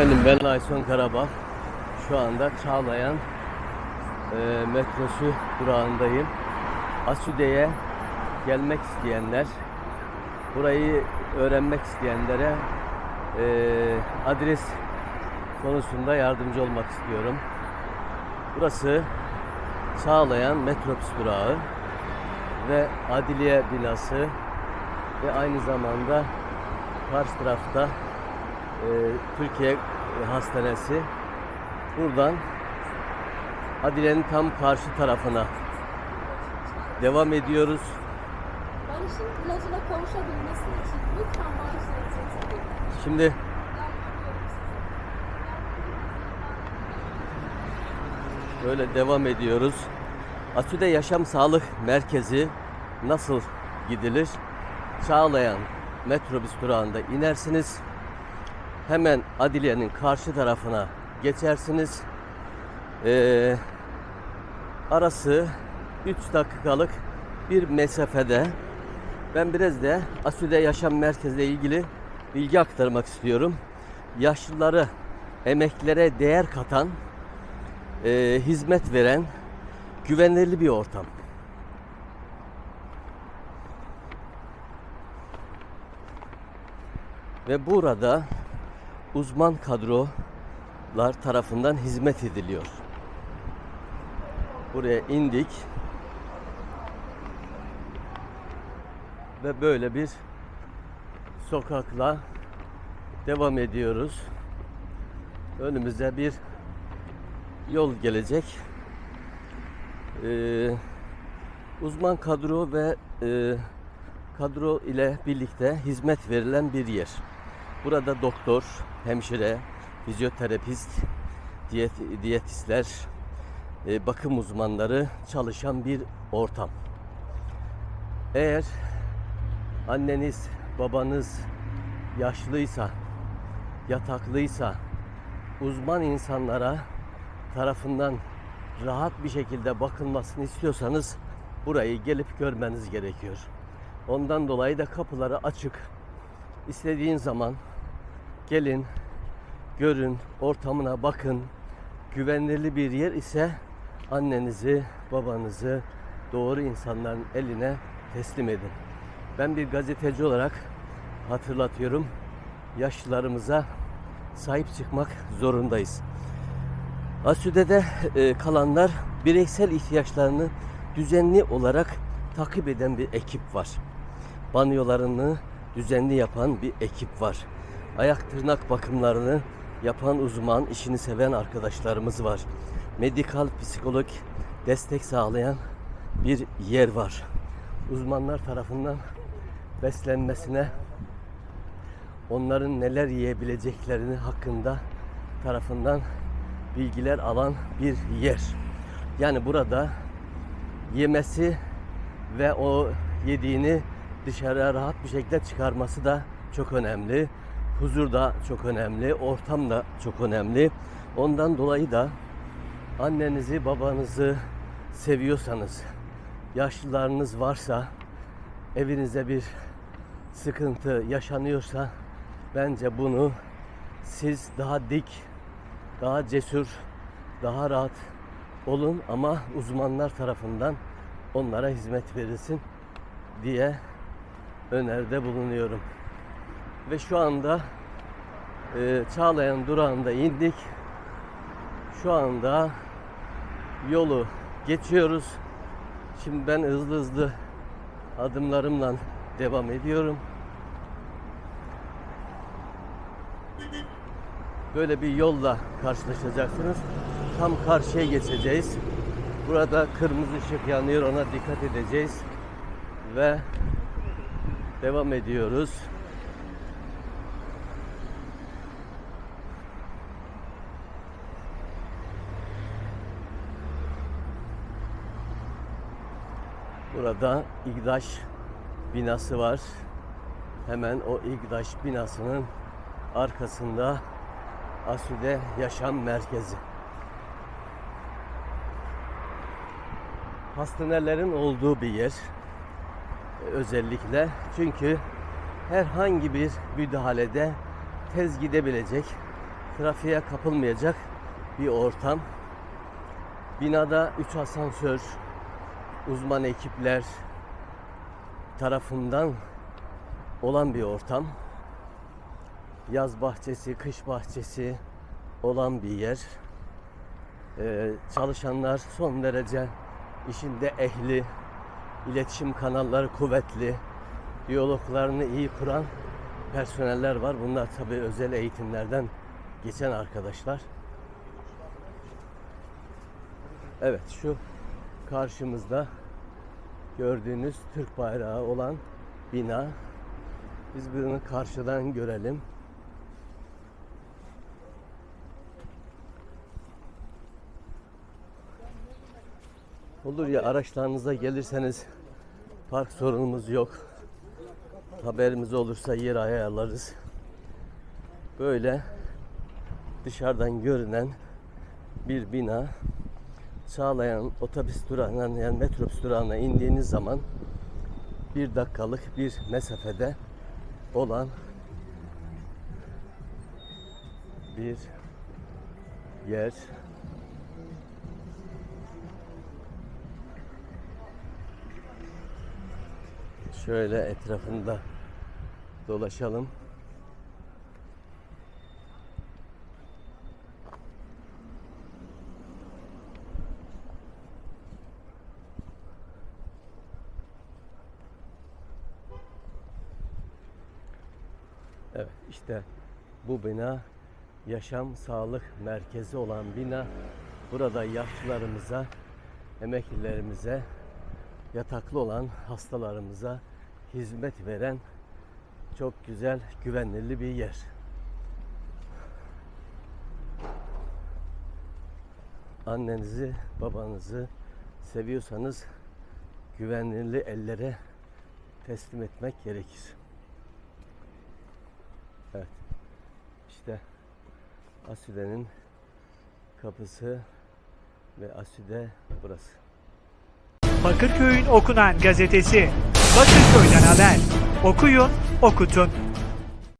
Efendim ben Ayson Karabağ. Şu anda Çağlayan e, metrosu durağındayım. Asude'ye gelmek isteyenler, burayı öğrenmek isteyenlere e, adres konusunda yardımcı olmak istiyorum. Burası Çağlayan metrobüs durağı ve Adiliye binası ve aynı zamanda karşı tarafta Türkiye Hastanesi. Buradan Adile'nin tam karşı tarafına devam ediyoruz. Barış'ın ilacına kavuşabilmesi için lütfen ilgili Şimdi böyle devam ediyoruz. Asude Yaşam Sağlık Merkezi nasıl gidilir? Çağlayan metrobüs durağında inersiniz. Hemen Adile'nin karşı tarafına geçersiniz. Ee, arası 3 dakikalık bir mesafede. Ben biraz da Asude Yaşam Merkezi ile ilgili bilgi aktarmak istiyorum. Yaşlıları, emeklere değer katan, e, hizmet veren güvenilir bir ortam. Ve burada uzman kadrolar tarafından hizmet ediliyor. Buraya indik. Ve böyle bir sokakla devam ediyoruz. Önümüze bir yol gelecek. Ee, uzman kadro ve e, kadro ile birlikte hizmet verilen bir yer. Burada doktor, hemşire, fizyoterapist, diyet, diyetistler, e, bakım uzmanları çalışan bir ortam. Eğer anneniz, babanız yaşlıysa, yataklıysa, uzman insanlara tarafından rahat bir şekilde bakılmasını istiyorsanız burayı gelip görmeniz gerekiyor. Ondan dolayı da kapıları açık. İstediğin zaman gelin, görün, ortamına bakın. Güvenilir bir yer ise annenizi, babanızı doğru insanların eline teslim edin. Ben bir gazeteci olarak hatırlatıyorum. Yaşlılarımıza sahip çıkmak zorundayız. Asude'de e, kalanlar bireysel ihtiyaçlarını düzenli olarak takip eden bir ekip var. Banyolarını düzenli yapan bir ekip var. Ayak tırnak bakımlarını yapan uzman, işini seven arkadaşlarımız var. Medikal psikolog destek sağlayan bir yer var. Uzmanlar tarafından beslenmesine, onların neler yiyebileceklerini hakkında tarafından bilgiler alan bir yer. Yani burada yemesi ve o yediğini dışarıya rahat bir şekilde çıkarması da çok önemli. Huzur da çok önemli, ortam da çok önemli. Ondan dolayı da annenizi, babanızı seviyorsanız, yaşlılarınız varsa, evinizde bir sıkıntı yaşanıyorsa bence bunu siz daha dik, daha cesur, daha rahat olun ama uzmanlar tarafından onlara hizmet verilsin diye öneride bulunuyorum. Ve şu anda e, Çağlayan durağında indik. Şu anda yolu geçiyoruz. Şimdi ben hızlı hızlı adımlarımla devam ediyorum. Böyle bir yolla karşılaşacaksınız. Tam karşıya geçeceğiz. Burada kırmızı ışık yanıyor ona dikkat edeceğiz. Ve devam ediyoruz. Burada İGDAŞ binası var. Hemen o İGDAŞ binasının arkasında Asude Yaşam Merkezi. Hastanelerin olduğu bir yer. Özellikle çünkü herhangi bir müdahalede tez gidebilecek, trafiğe kapılmayacak bir ortam. Binada 3 asansör, uzman ekipler tarafından olan bir ortam. Yaz bahçesi, kış bahçesi olan bir yer. Ee, çalışanlar son derece işinde ehli, iletişim kanalları kuvvetli, diyaloglarını iyi kuran personeller var. Bunlar tabii özel eğitimlerden geçen arkadaşlar. Evet şu karşımızda gördüğünüz Türk bayrağı olan bina. Biz bunu karşıdan görelim. Olur ya araçlarınızda gelirseniz park sorunumuz yok. Haberimiz olursa yer ayarlarız. Böyle dışarıdan görünen bir bina sağlayan otobüs durağından yani metrobüs durağına indiğiniz zaman bir dakikalık bir mesafede olan bir yer. Şöyle etrafında dolaşalım. Evet işte bu bina yaşam sağlık merkezi olan bina. Burada yaşlılarımıza, emeklilerimize, yataklı olan hastalarımıza hizmet veren çok güzel, güvenilir bir yer. Annenizi, babanızı seviyorsanız güvenilir ellere teslim etmek gerekir. Evet. İşte Asude'nin kapısı ve Asude burası. Bakırköy'ün okunan gazetesi. Bakırköy'den haber. Okuyun, okutun.